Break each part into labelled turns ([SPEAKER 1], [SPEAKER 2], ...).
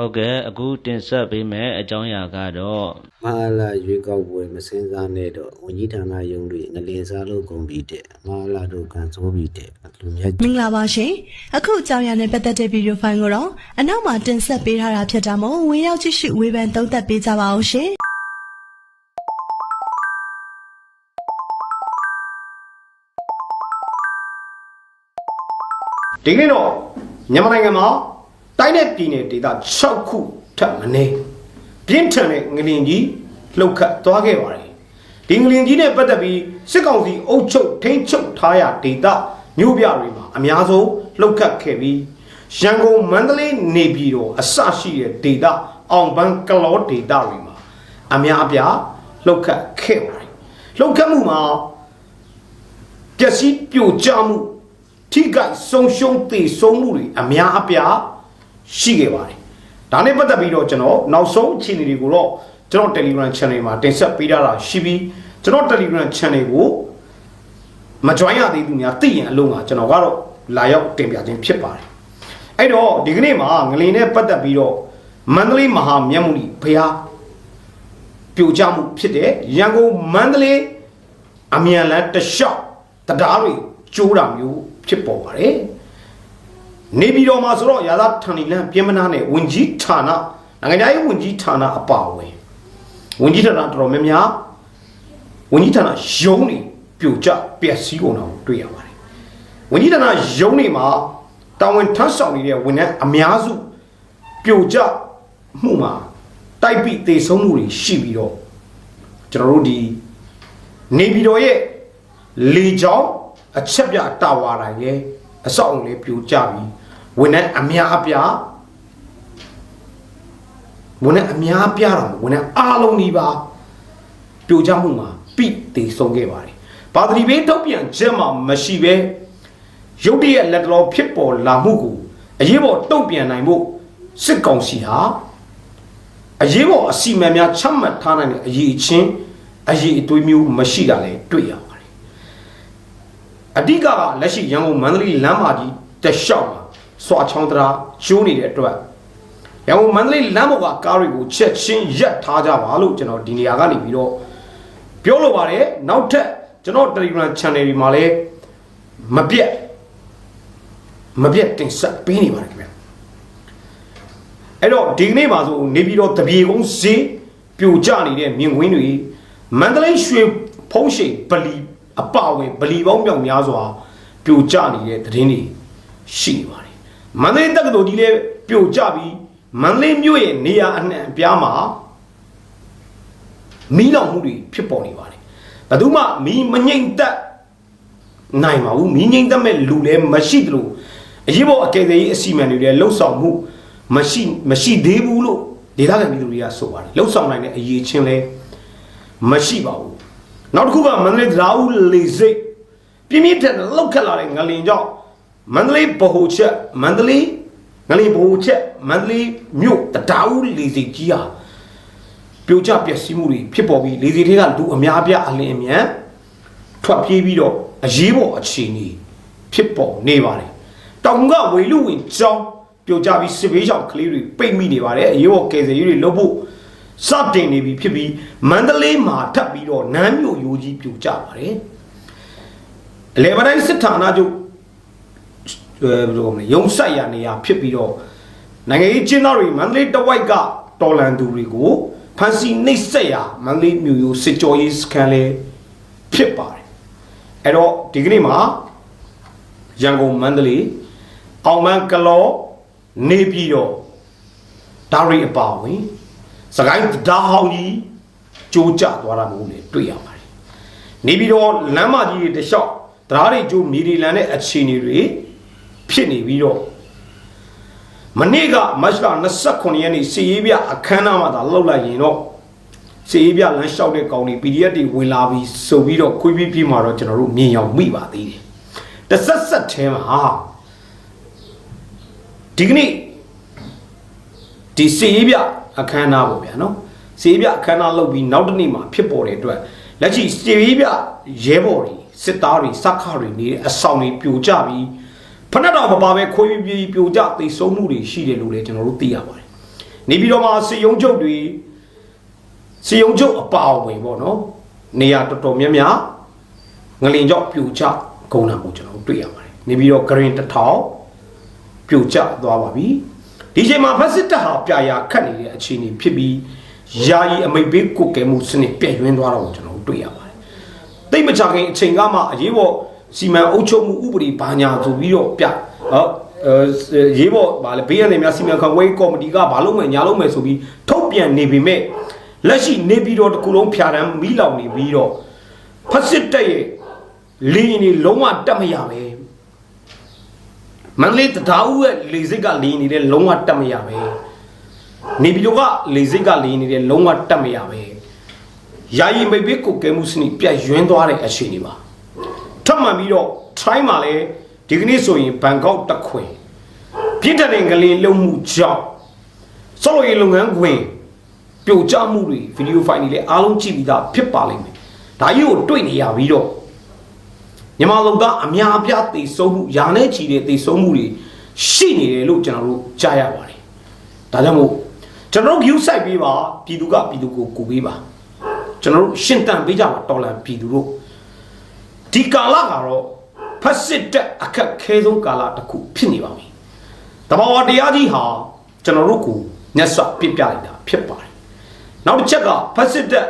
[SPEAKER 1] ဟုတ်ကဲ့အခုတင်ဆက်ပေးမယ့်အကြောင်းအရာကတော့
[SPEAKER 2] မဟာလာရွေးကောက်ပွဲမစင်းစားနဲ့တော့ဝန်ကြီးဌာနရုံးတွေငလင်စားလို့ကုန်ပြီတဲ့မဟာလာတို့ကန်ဆိုးပြီတဲ့လူမြတ်
[SPEAKER 3] မင်္ဂလာပါရှင်အခုအကြောင်းအရာနဲ့ပတ်သက်တဲ့ဗီဒီယိုဖိုင်ကိုတော့အနောက်မှာတင်ဆက်ပေးထားတာဖြစ်တာမို့ဝင်ရောက်ကြည့်ရှုဝေဖန်သုံးသပ်ပေးကြပါအောင်ရှင်
[SPEAKER 4] ဒီကနေ့တော့မြန်မာနိုင်ငံမှာ တိုင်းနဲ့ပြည်နယ်ဒေသ6ခုထပ်မနေပြင်းထန်တဲ့ငလင်ကြီးလှုပ်ခတ်သွားခဲ့ပါတယ်ဒီငလင်ကြီးနဲ့ပတ်သက်ပြီးစစ်ကောင်စီအုပ်ချုပ်ထိန်းချုပ်ထားရဒေသမြို့ပြတွေမှာအများဆုံးလှုပ်ခတ်ခဲ့ပြီးရန်ကုန်မန္တလေးနေပြည်တော်အစရှိတဲ့ဒေသအောင်ပန်းကလောဒေသတွေမှာအများအပြားလှုပ်ခတ်ခဲ့ပါတယ်လှုပ်ခတ်မှုမှာပျက်စီးပြိုကျမှုထိခိုက်ဆုံးရှုံးသေဆုံးမှုတွေအများအပြား ရှိခဲ့ပါတယ်။ဒါနဲ့ပတ်သက်ပြီးတော့ကျွန်တော်နောက်ဆုံးအခြေအနေတွေကိုတော့ကျွန်တော် Telegram Channel မှာတင်ဆက်ပေးထားတာရှိပြီးကျွန်တော် Telegram Channel ကိုမ join ရသေးသူများသိရင်အလုံးကကျွန်တော်ကတော့လာရောက်တင်ပြခြင်းဖြစ်ပါတယ်။အဲ့တော့ဒီကနေ့မှာငလင်နဲ့ပတ်သက်ပြီးတော့မန္တလေးမဟာမြတ်မုနီဘုရားပြိုကျမှုဖြစ်တဲ့ရန်ကုန်မန္တလေးအမြန်လန်းတစ်လျှောက်တရားတွေကျိုးတာမျိုးဖြစ်ပေါ်ပါတယ်။ နေပြည်တော်မှာဆိုတော့ရာသာထန်လီလန်းပြင်မနာနဲ့ဝင်ကြီးဌာနနိုင်ငံခြားရေးဝင်ကြီးဌာနအပါအဝင်ဝင်ကြီးဌာနတော်တော်များများဝင်ကြီးဌာနရုံးတွေပြိုကျပျက်စီးကုန်တာကိုတွေ့ရပါတယ်။ဝင်ကြီးဌာနရုံးတွေမှာတာဝန်ထမ်းဆောင်နေတဲ့ဝန်ထမ်းအများစုပြိုကျမှုမှာတိုက်ပိတေဆုံးမှုတွေရှိပြီးတော့ကျွန်တော်တို့ဒီနေပြည်တော်ရဲ့လေကြောင်းအချက်ပြတာဝါတိုင်းရဲ့ အဆောက်အုံလေးပြိုကျပြီးဝန်ထမ်းအများအပြားဝန်ထမ်းအများအပြားတော့ဝန်ထမ်းအားလုံးဒီပါပြိုကျမှုမှာပိတေဆုံးခဲ့ပါတယ်။ဘာတိဘေးထုတ်ပြန်ချက်မှမရှိဘဲရုတ်တရက်လက်တော်ဖြစ်ပေါ်လာမှုကိုအရေးပေါ်တုံ့ပြန်နိုင်ဖို့စစ်ကောင်စီဟာအရေးပေါ်အစီအမံများချမှတ်ထားနိုင်တဲ့အရေးချင်းအရေးအသွေးမျိုးမရှိတာလည်းတွေ့ရပါတယ် အဓိကကလက်ရှိရန်ကုန်မန္တလေးလမ်းမကြီးတက်လျှောက်မှာစွာချောင်းတရာကျိုးနေတဲ့အတွက်ရန်ကုန်မန္တလေးလမ်းပေါ်ကကားတွေကိုချက်ချင်းရပ်ထားကြပါလို့ကျွန်တော်ဒီနေရာကနေပြီးတော့ပြောလိုပါတယ်နောက်ထပ်ကျွန်တော် Telegram Channel တွေမှာလည်းမပြတ်မပြတ်တင်ဆက်ပေးနေပါတယ်ခင်ဗျာအဲ့တော့ဒီကနေ့မှာဆိုနေပြီးတော့တပြေကုန်းဈေးပြိုကျနေတဲ့မြင်ကွင်းတွေမန္တလေးရွှေဖုံးရှိန်ဗလီ အပအဝင်ဗလီပေါင်းမြောက်များစွာပြိုကျနေတဲ့သတင်းတွေရှိနေပါတယ်မန္တလေးတက္ကသိုလ်ကြီးလည်းပြိုကျပြီးမန္တလေးမြို့ရဲ့နေရာအနှံ့အပြားမှာမီးလောင်မှုတွေဖြစ်ပေါ်နေပါတယ်ဘယ်သူမှမီးမငိမ့်သက်နိုင်ပါဘူးမီးငိမ့်သက်မဲ့လူလည်းမရှိသလိုအရေးပေါ်အကယ်ဒမီအစီအမံတွေလည်းလှုပ်ဆောင်မှုမရှိမရှိသေးဘူးလို့ဒေသခံပြည်သူတွေကဆိုပါတယ်လှုပ်ဆောင်နိုင်တဲ့အရေးချင်းလဲမရှိပါဘူး နောက်တစ်ခုကမန္တလေးတရားဦးလေစိတ်ပြင်းပြင်းထန်ထန်လောက်ခက်လာတဲ့ငလင်ကြောင့်မန္တလေးဗဟိုချက်မန္တလေးငလင်ဗဟိုချက်မန္တလေးမြို့တရားဦးလေစိတ်ကြီးဟာပြိုကျပျက်စီးမှုတွေဖြစ်ပေါ်ပြီးလေစိတ်တွေကလူအများအပြားအလင်းအမြန်ထွက်ပြေးပြီးတော့အရေးပေါ်အခြေအနေဖြစ်ပေါ်နေပါတယ်တောင်ကဝေလူဝင်ကျောင်းပြိုကျပြီးစစ်ဘေးရှောင်ကလေးတွေပိတ်မိနေပါတယ်အရေးပေါ်ကယ်ဆယ်ရေးတွေလုပ်ဖို့ စတင်နေပြီဖြစ်ပြီးမန္တလေးမှာထပ်ပြီးတော့နန်းမြို့ရိုးကြီးပြိုကျပါတယ်အလေပတိုင်းစစ်ဌာနချုပ်အဲဘယ်လိုမလဲရုံဆက်ရနေရဖြစ်ပြီးတော့နိုင်ငံရေးကျင်းသားတွေမန္တလေးတဝိုက်ကတော်လန်သူတွေကိုဖန်စီနှိပ်စက်ရမန္တလေးမြို့ရိုးစစ်ကြောရေးစခန်းလဲဖြစ်ပါတယ်အဲ့တော့ဒီကနေ့မှာရန်ကုန်မန္တလေးအောင်မန်းကလောနေပြီးတော့ဒါရီအပါဝင် စကိုင်းဓာဟောင်းကြီးကျိုးကျသွားတာမျိုးလည်းတွေ့ရပါတယ်နေပြီးတော့လမ်းမကြီးတွေတလျှောက်တရားတွေကျိုးမီဒီလန်တဲ့အခြေအနေတွေဖြစ်နေပြီးတော့မနေ့ကမတ်လ29ရက်နေ့စီရေးပြအခမ်းအနားမှာသာလှုပ်လိုက်ရင်တော့စီရေးပြလမ်းလျှောက်တဲ့ကောင်တွေ PDF တွေဝင်လာပြီးဆိုပြီးတော့ခွေးပြီးပြီးမှာတော့ကျွန်တော်တို့မြင်ရောက်မိပါသေးတယ်တဆက်ဆက်ထဲမှာဒီကနေ့ဒီစီရေးပြ အခမ်းအနားပေါ့ဗျာနော်စီရေးပြအခမ်းအနားလုပ်ပြီးနောက်တစ်နေ့မှာဖြစ်ပေါ်တဲ့အတွက်လက်ရှိစီရေးပြရဲဘော်တွေစစ်သားတွေစက္ခတွေနေတဲ့အဆောင်တွေပြိုကျပြီးဖဏတော်မပါပဲခွေးပြေးပြိုကျသိဆုံးမှုတွေရှိတယ်လို့လည်းကျွန်တော်တို့သိရပါတယ်နေပြီးတော့မှစီယုံချုပ်တွေစီယုံချုပ်အပါအဝင်ပေါ့နော်နေရာတော်တော်များများငလင်ကြောက်ပြိုကျဂုံနာကိုကျွန်တော်တို့တွေ့ရပါတယ်နေပြီးတော့ green တစ်ထောင်ပြိုကျသွားပါပြီ ဒီချိန်မှာဖက်စစ်တပ်ဟာပြရာခတ်နေတဲ့အခြေအနေဖြစ်ပြီးယာယီအမိတ်ပေးကုတ်ကဲမှုစနစ်ပြည့်ရွှင်းသွားတော့ကိုကျွန်တော်တို့တွေ့ရပါတယ်တိတ်မချခင်အချိန်ကမှအရေးပေါ်စီမံအုပ်ချုပ်မှုဥပဒေဘာညာဆိုပြီးတော့ပြဟောအဲရေးပေါ်ဗာလေဘေးရည်များစီမံခန့်ခွဲကော်မတီကဘာလို့မယ်ညာလို့မယ်ဆိုပြီးထုတ်ပြန်နေပေမဲ့လက်ရှိနေပြည်တော်တစ်ခုလုံးဖြာတမ်းမီးလောင်နေပြီးတော့ဖက်စစ်တပ်ရဲ့လေရင်တွေလုံးဝတက်မရပဲ မန္တလေးတဒါဦးရဲ့လေစိတ်ကလေရင်နေတဲ့လုံးဝတက်မရပဲနေပြည်တော်ကလေစိတ်ကလေရင်နေတဲ့လုံးဝတက်မရပဲယာယီမိတ်ဘေးကိုကဲမှုစနစ်ပြတ်ယွင်းသွားတဲ့အခြေအနေပါထပ်မှန်ပြီးတော့ try မှာလည်းဒီကနေ့ဆိုရင်ဘန်ကောက်တက်ခွင်ပြင်းတဲ့ငလင်လုံမှုကြောင့်ဆော်လိုရီလုပ်ငန်းခွင်ပြိုကျမှုတွေဗီဒီယိုဖိုင်တွေလည်းအားလုံးကြည့်ပြီးသားဖြစ်ပါလိမ့်မယ်ဒါကြီးကိုတွေ့နေရပြီးတော့ မြန်မာလူသားအများအပြားသိဆုံးမှုယာနဲ့ချီတဲ့သိဆုံးမှုတွေရှိနေတယ်လို့ကျွန်တော်တို့ကြားရပါတယ်။ဒါကြောင့်မို့ကျွန်တော်တို့ view site ပေးပါပြည်သူကပြည်သူကိုကူပေးပါကျွန်တော်တို့ရှင်းတန်ပေးကြပါတော်လန်ပြည်သူတို့ဒီကာလကတော့ဖက်စစ်တက်အခက်ခဲဆုံးကာလတစ်ခုဖြစ်နေပါပြီ။တဘာဝတရားကြီးဟာကျွန်တော်တို့ကိုညက်ဆွပြစ်ပြလိုက်တာဖြစ်ပါတယ်။နောက်တစ်ချက်ကဖက်စစ်တက်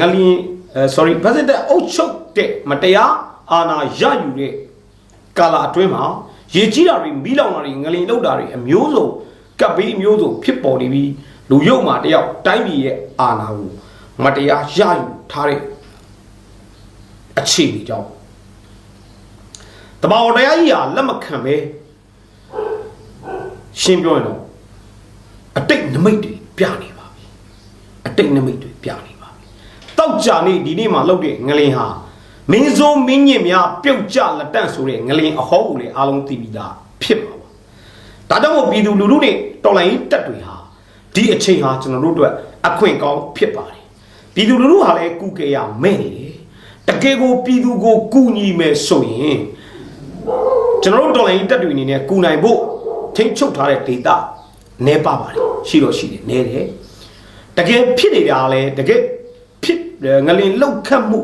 [SPEAKER 4] ငလျင်အဲ sorry ဖက်စစ်တက်အုပ်ချုပ်တဲ့မတရား အာဏာရယူတဲ့ကာလအတွင်းမှာရေကြီးတာတွေမီးလောင်တာတွေငလင်လောက်တာတွေအမျိုးစုံကပ်ဘေးအမျိုးစုံဖြစ်ပေါ်နေပြီးလူရုပ်မှာတယောက်တိုင်းပြည်ရဲ့အာဏာကိုမတရားရယူထားတဲ့အခြေအနေကြောင့်တဘာဝတရားကြီးဟာလက်မခံပဲရှင်းပြောရင်တော့အတိတ်နမိတ်တွေပြနေပါပြီအတိတ်နမိတ်တွေပြနေပါပြီတောက်ကြနေဒီနေ့မှာလောက်တဲ့ငလင်ဟာ မင်းစိုးမင်းညင်များပြုတ်ကြလက်တန့်ဆိုတဲ့ငလင်အဟောကိုလည်းအားလုံးသိပြီးသားဖြစ်ပါပါဒါကြောင့်မို့ပြည်သူလူထုနဲ့တော်လိုင်းတက်တွေဟာဒီအချိန်ဟာကျွန်တော်တို့အတွက်အခွင့်ကောင်းဖြစ်ပါတယ်ပြည်သူလူထုဟာလည်းကုကေရမဲ့နေတယ်တကယ်ကိုပြည်သူကိုကူညီမယ်ဆိုရင်ကျွန်တော်တို့တော်လိုင်းတက်တွေအနေနဲ့ကူနိုင်ဖို့ထိန်းချုပ်ထားတဲ့ဒေတာနဲပါပါတယ်ရှိတော့ရှိတယ်နဲတယ်တကယ်ဖြစ်နေတာလည်းတကယ်ဖြစ်ငလင်လောက်ခတ်မှု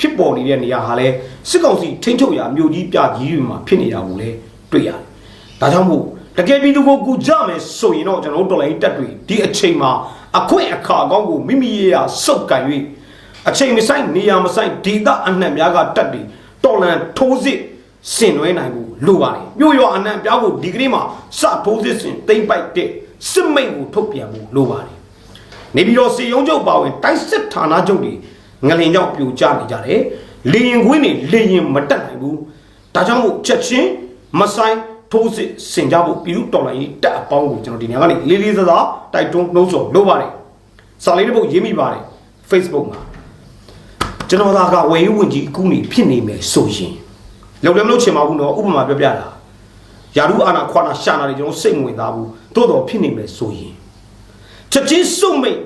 [SPEAKER 4] ဖြစ်ပေါ်နေတဲ့နေရာဟာလဲစစ်ကောင်စီထိန်းချုပ်ရာမြို့ကြီးပြကြီးတွေမှာဖြစ်နေတာကိုလည်းတွေ့ရတယ်။ဒါကြောင့်မို့တကယ်ပြည်သူကိုကူကြမယ်ဆိုရင်တော့ကျွန်တော်တို့တော်လိုင်းတက်တွေဒီအချိန်မှာအခွင့်အခါအကောင်းကိုမိမိရဲ့ရာစုပ်ကန်၍အချိန်မဆိုင်နေရာမဆိုင်ဒေသအနှံ့များကတက်တွေတော်လန်ထိုးစစ်ဆင်နွှဲနိုင်ဖို့လိုပါတယ်။မြို့ရွာအနှံ့ပြားကိုဒီကနေ့မှာစထိုးစစ်ဆင်တိမ့်ပိုက်တဲ့စစ်မိတ်ကိုထုတ်ပြန်ဖို့လိုပါတယ်။နေပြီးတော့စီယုံချုပ်ပါဝင်တိုက်စစ်ဌာနချုပ်တွေ ငလင်ကြောင့်ပြိုကျနေကြတယ်လေရင်ခွင်းနေလေရင်မတက်နိုင်ဘူးဒါကြောင့်မို့ချက်ချင်းမဆိုင်ထိုးစစ်ဆင်ကြဖို့ပြည်သူတော်လှန်ရေးတပ်အပေါင်းကိုကျွန်တော်ဒီနေရာကနေလေးလေးစားစားတိုက်တွန်းနှိုးဆော်လုပ်ပါတယ်စာလေးတစ်ပုဒ်ရေးမိပါတယ် Facebook မှာကျွန်တော်သာကဝယ်ရေးဝင်ကြီးအခုနေဖြစ်နေမယ်ဆိုရင်လောက်လည်းမလုပ်ချင်ပါဘူးနော်ဥပမာပြောပြတာယာရုအာနာခွာနာရှာနာတွေကျွန်တော်စိတ်ဝင်စားဘူးတိုးတော်ဖြစ်နေမယ်ဆိုရင်ချက်ချင်းစုံမိတ်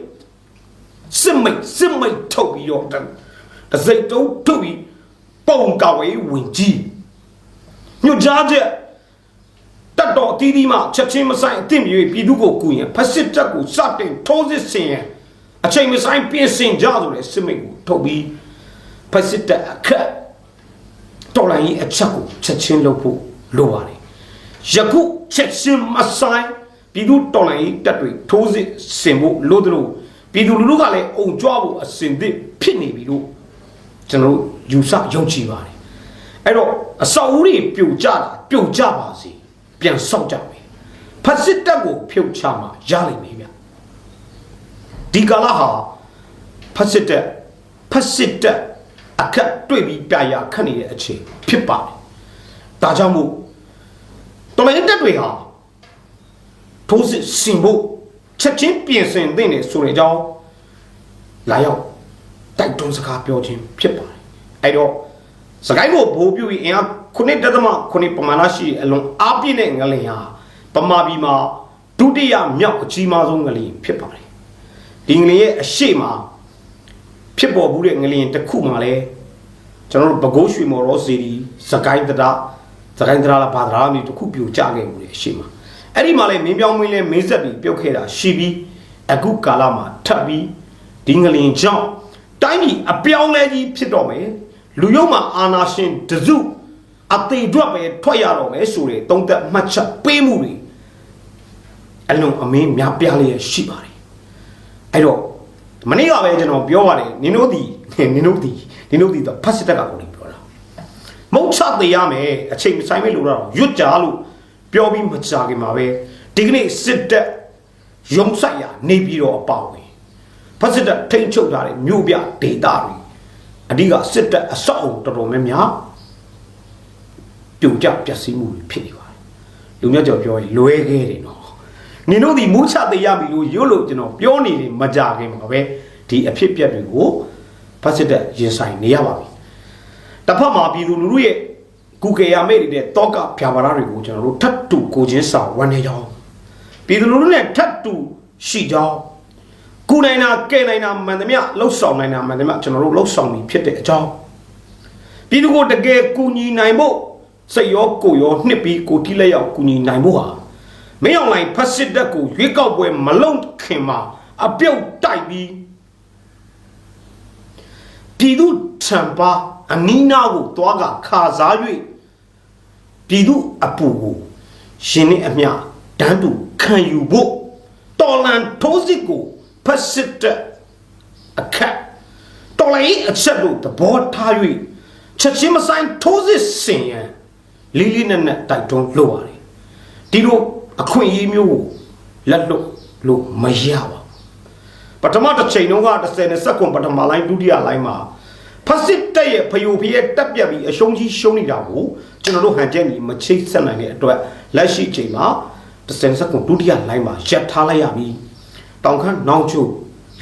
[SPEAKER 4] စစ်မိတ်စစ်မိတ်ထုတ်ပြီးတော့တစိတ်တုံးထုတ်ပြီးပုံကဝေးဝင်ကြီးညွှန်ကြားချက်တတ်တော်အသီးသီးမှချက်ချင်းမဆိုင်အသင့်မြေပြည်သူကိုကူရင်ဖက်စစ်တပ်ကိုစတင်ထိုးစစ်ဆင်ရန်အချိန်မဆိုင်ပြင်ဆင်ကြဆိုတဲ့စစ်မိတ်ကိုထုတ်ပြီးဖက်စစ်တပ်အခက်တော်လိုင်းကြီးအချက်ကိုချက်ချင်းလုပ်ဖို့လိုပါတယ်ယခုချက်ချင်းမဆိုင်ပြည်သူတော်လိုင်းကြီးတပ်တွေထိုးစစ်ဆင်ဖို့လိုတယ်လို့ ပြည်သူလူထုကလည်းအုံကြွဖို့အစဉ်သစ်ဖြစ်နေပြီလို့ကျွန်တော်တို့ယူဆယုံကြည်ပါတယ်အဲ့တော့အဆောက်အဦတွေပြိုကျတာပြိုကျပါစေပြန်ဆောက်ကြမယ်ဖက်စစ်တပ်ကိုဖြုတ်ချမှရလိမ့်မယ်ဗျဒီကာလဟာဖက်စစ်တပ်ဖက်စစ်တပ်အခက်တွေ့ပြီးပြရခတ်နေတဲ့အချိန်ဖြစ်ပါတယ်ဒါကြောင့်မို့တော်လိုင်းတပ်တွေဟာထိုးစစ်ဆင်ဖို့ ချက်ချင်းပြင်ဆင်သင့်တယ်ဆိုတဲ့အကြောင်းလာရောက်တိုက်တွန်းစကားပြောခြင်းဖြစ်ပါတယ်အဲ့တော့စကိုင်းကိုဘိုးပြူရင်အင်အားခုနှစ်တသမခုနှစ်ပမာဏရှိအလွန်အားပြည့်တဲ့ငလင်ဟာပမာပြည်မှာဖဒုတိယမြောက်အကြီးမားဆုံးငလျင်ဖြစ်ပါတယ်ဒီငလျင်ရဲ့အရှိမဖြစ်ပေါ်မှုတဲ့ငလျင်တစ်ခုမှလည်းကျွန်တော်တို့ပဲခူးရွှေမော်ရောစီဒီစကိုင်းတရာစကိုင်းတရာလားဘာတရာမျိုးတစ်ခုပြိုကျခဲ့မှုတဲ့အရှိမ အဲ့ဒီမှာလည်းမင်းပြောင်းမင်းလဲမင်းဆက်ပြီးပြုတ်ခဲ့တာရှိပြီးအခုကာလမှာထပ်ပြီးဒီငလျင်ကြောင့်တိုင်းပြည်အပြောင်းလဲကြီးဖြစ်တော့မယ်လူရုံမှာအာနာရှင်တစုအသေးအတွက်ပဲထွက်ရတော့မယ်ဆိုတဲ့သုံးသက်မှတ်ချက်ပေးမှုတွေအလုံးအမင်းများပြားလျက်ရှိပါတယ်အဲ့တော့မနေ့ကပဲကျွန်တော်ပြောပါတယ်နင်တို့ဒီနင်တို့ဒီနင်တို့ဒီတော့ဖတ်စစ်တက်ကကိုလည်းပြောတာမုတ်ချသေးရမယ်အချိန်မဆိုင်မဲ့လို့တော့ရွတ်ကြလို့ ပြောပြီးမကြခင်မှာပဲဒီကနေ့စစ်တက်ရုံဆိုင်ရနေပြီးတော့အပေါဝင်ဖတ်စစ်တက်ထိမ့်ချုပ်ထားတဲ့မြို့ပြဒေတာတွေအဓိကစစ်တက်အဆောက်အုံတော်တော်များများပြိုကျပျက်စီးမှုတွေဖြစ်နေပါတယ်လူမျိုးကြော်ပြောရင်လွဲခဲ့တယ်နော်နင်တို့ဒီမူးချသေးရပြီလို့ရွတ်လို့ကျွန်တော်ပြောနေတယ်မကြခင်မှာပဲဒီအဖြစ်ပြက်တွေကိုဖတ်စစ်တဲ့ရင်ဆိုင်နေရပါပြီတစ်ဖက်မှာပြည်သူလူထုရဲ့ ကုကေရမိတ်တဲ့တောကဖြာပါရတွေကိုကျွန်တော်တို့ထပ်တူကိုချင်းစာဝန်နေကြောင်းပြည်သူလူထုနဲ့ထပ်တူရှိကြောင်းကုနိုင်တာကဲနိုင်တာမှန်သမျှလှုပ်ဆောင်နိုင်တာမှန်သမျှကျွန်တော်တို့လှုပ်ဆောင်ပြီးဖြစ်တဲ့အကြောင်းပြည်သူကိုတကယ်ကူညီနိုင်ဖို့စိတ်ရောကိုယ်ရောနှစ်ပြီးကိုတိလက်ရောက်ကူညီနိုင်ဖို့ဟာမင်းအောင်လိုင်ဖက်စစ်တပ်ကိုရွေးကောက်ပွဲမလုံခင်မှာအပြုတ်တိုက်ပြီးပြည်သူထံပါအနီးနားကိုသွားကခါစား၍ ပြည်သူအပူကိုရှင်နဲ့အမျှတန်းတူခံယူဖို့တော်လန်ထိုးစစ်ကိုဖက်စစ်တပ်အခက်တော်လိုင်းအချက်လို့သဘောထား၍ချက်ချင်းမဆိုင်ထိုးစစ်ဆင်ရန်လေးလေးနက်နက်တိုက်တွန်းလို့ပါတယ်ဒီလိုအခွင့်အရေးမျိုးကိုလက်လွတ်လို့မရပါဘူးပထမတစ်ချိန်တုန်းက30နဲ့စက္ကွန်ပထမလိုင်းဒုတိယလိုင်းမှာ ဖက်စစ်တက်ရဲ့ဖယိုဖျက်တက်ပြက်ပြီးအရှုံးကြီးရှုံးနေတာကိုကျွန်တော်တို့ဟန်ချက်ညီမချိတ်ဆက်နိုင်တဲ့အတွက်လက်ရှိအချိန်မှာ30စက္ကွန်ဒုတိယလိုင်းမှာရပ်ထားလိုက်ရပြီတောင်ခမ်းနောင်ချို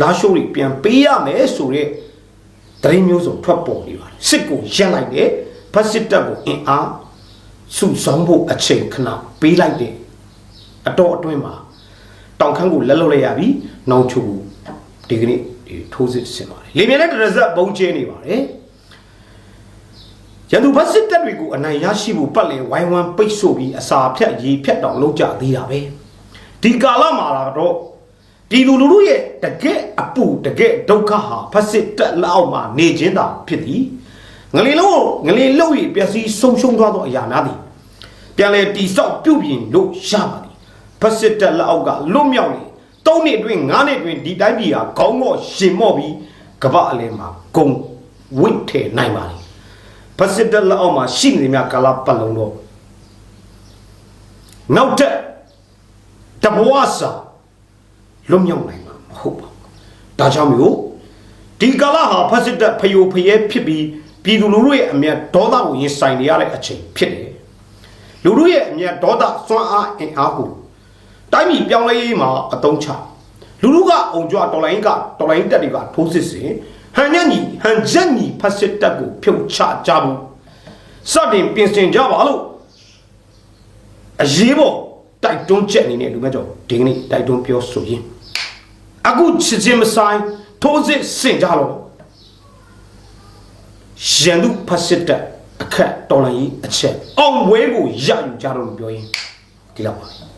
[SPEAKER 4] လာရှိုးတွေပြန်ပေးရမယ်ဆိုတဲ့တရင်မျိုးစုံထွက်ပေါ်နေပါတယ်စစ်ကိုရက်လိုက်တယ်ဖက်စစ်တက်ကိုအင်အားစုဆောင်ဖို့အချိန်ခဏပေးလိုက်တဲ့အတော့အတွင်းမှာတောင်ခမ်းကိုလက်လွတ်လိုက်ရပြီ။နောင်ချိုကိုဒီကနေ့ ဒီထိုးစစ်ဆင်ပါတယ်။လေမြဲနဲ့တရဇက်ပုံကျင်းနေပါတယ်။ရန်သူဘတ်စစ်တပ်တွေကိုအနိုင်ရရှိဖို့ပတ်လည်ဝိုင်းဝန်းပိတ်ဆို့ပြီးအစာဖြတ်ရေဖြတ်တောင်လုပ်ကြသေးတာပဲ။ဒီကာလမှာတော့ပြည်သူလူထုရဲ့တကယ့်အပူတကယ့်ဒုက္ခဟာဖတ်စစ်တပ်လက်အောက်မှာနေခြင်းသာဖြစ်သည်။ငလီလုံးငလီလုံးရပျက်စီးဆုံးရှုံးသွားသောအရာများသည်ပြန်လဲတိဆောက်ပြုတ်ပြင်လို့ရပါသည်ဖက်စစ်တက်လက်အောက်ကလွတ်မြောက်နေ ၃နှစ်အတွင်း၅နှစ်အတွင်းဒီတိုင်းပြည်ဟာခေါင်းမော့ရှင်မော့ပြီးကပအလဲမှာဂုံဝင့်ထဲနိုင်ပါလေဖက်စစ်တက်လက်အောက်မှာရှိနေမြကာလပတ်လုံးတော့နောက်တက်တဘဝစာလွတ်မြောက်နိုင်မှာမဟုတ်ပါဘူးဒါကြောင့်မျိုးဒီကာလဟာဖက်စစ်တက်ဖယိုဖယဲဖြစ်ပြီးပြည်သူလူထုရဲ့အမျက်ဒေါသကိုရင်ဆိုင်နေရတဲ့အချိန်ဖြစ်တယ်လူတို့ရဲ့အမျက်ဒေါသစွမ်းအားအင်အားကို တိုင်းပြည်ပြောင်းလဲရေးမှာအတုံးချလူတို့ကအုံကြွတော်လိုင်းကတော်လိုင်းတက်တွေကထိုးစစ်စင်ဟန်ညညီဟန်ချက်ညီဖက်စစ်တက်ကိုဖြုတ်ချကြဘူးစတင်ပြင်ဆင်ကြပါလို့အရေးပေါ်တိုက်တွန်းချက်အနေနဲ့လူမဲ့ကြောင့်ဒီကနေ့တိုက်တွန်းပြောဆိုရင်အခုချစ်ချင်းမဆိုင်ထိုးစစ်စင်ကြလို့ရန်သူဖက်စစ်တက်အခက်တော်လိုင်းကြီးအချက်အောင်ဝဲကိုရယူကြတော့လို့ပြောရင်ဒီလောက်ပါပဲ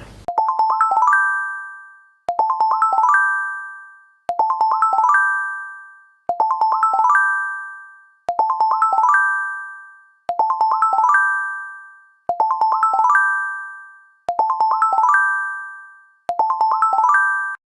[SPEAKER 4] ယ်